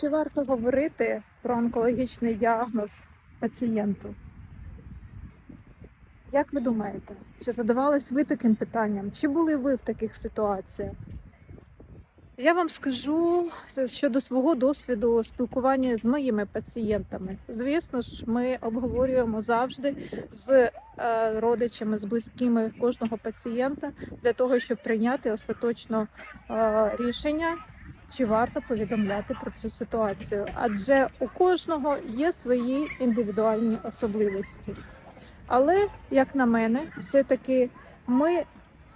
Чи варто говорити про онкологічний діагноз пацієнту? Як ви думаєте, чи задавались ви таким питанням? Чи були ви в таких ситуаціях? Я вам скажу щодо свого досвіду спілкування з моїми пацієнтами. Звісно ж, ми обговорюємо завжди з е, родичами, з близькими кожного пацієнта для того, щоб прийняти остаточно е, рішення, чи варто повідомляти про цю ситуацію. Адже у кожного є свої індивідуальні особливості. Але, як на мене, все-таки ми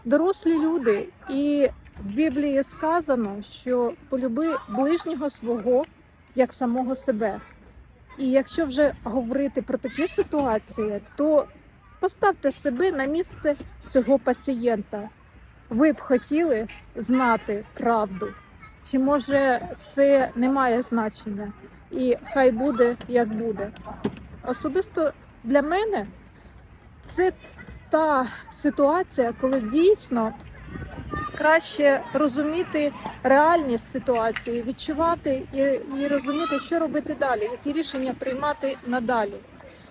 дорослі люди, і в Біблії сказано, що полюби ближнього свого як самого себе. І якщо вже говорити про такі ситуації, то поставте себе на місце цього пацієнта. Ви б хотіли знати правду, чи може це не має значення, і хай буде як буде. Особисто для мене це та ситуація, коли дійсно краще розуміти реальність ситуації, відчувати і, і розуміти, що робити далі, які рішення приймати надалі.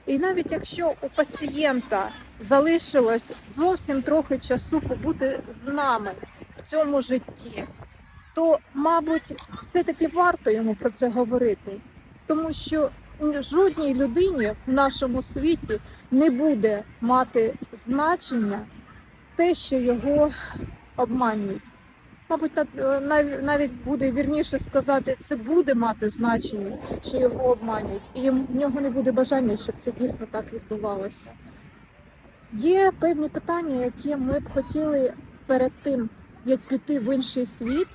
І навіть якщо у пацієнта залишилось зовсім трохи часу побути з нами в цьому житті, то, мабуть, все-таки варто йому про це говорити, тому що жодній людині в нашому світі не буде мати значення те, що його обманюють. Мабуть, навіть буде вірніше сказати, це буде мати значення, що його обманюють, і в нього не буде бажання, щоб це дійсно так відбувалося. Є певні питання, які ми б хотіли перед тим, як піти в інший світ,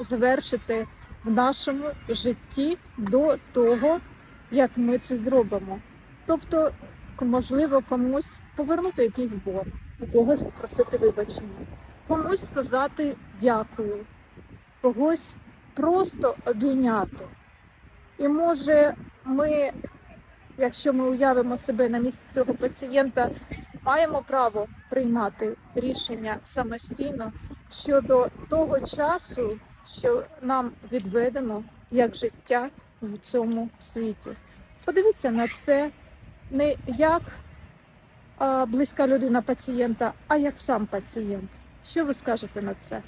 завершити в нашому житті до того, як ми це зробимо. Тобто, можливо, комусь повернути якийсь борг, у когось попросити вибачення, комусь сказати дякую, когось просто обійняти. І може ми, якщо ми уявимо себе на місці цього пацієнта, маємо право приймати рішення самостійно щодо того часу, що нам відведено як життя в цьому світі. Подивіться на це не як близька людина пацієнта, а як сам пацієнт. Що ви скажете на це?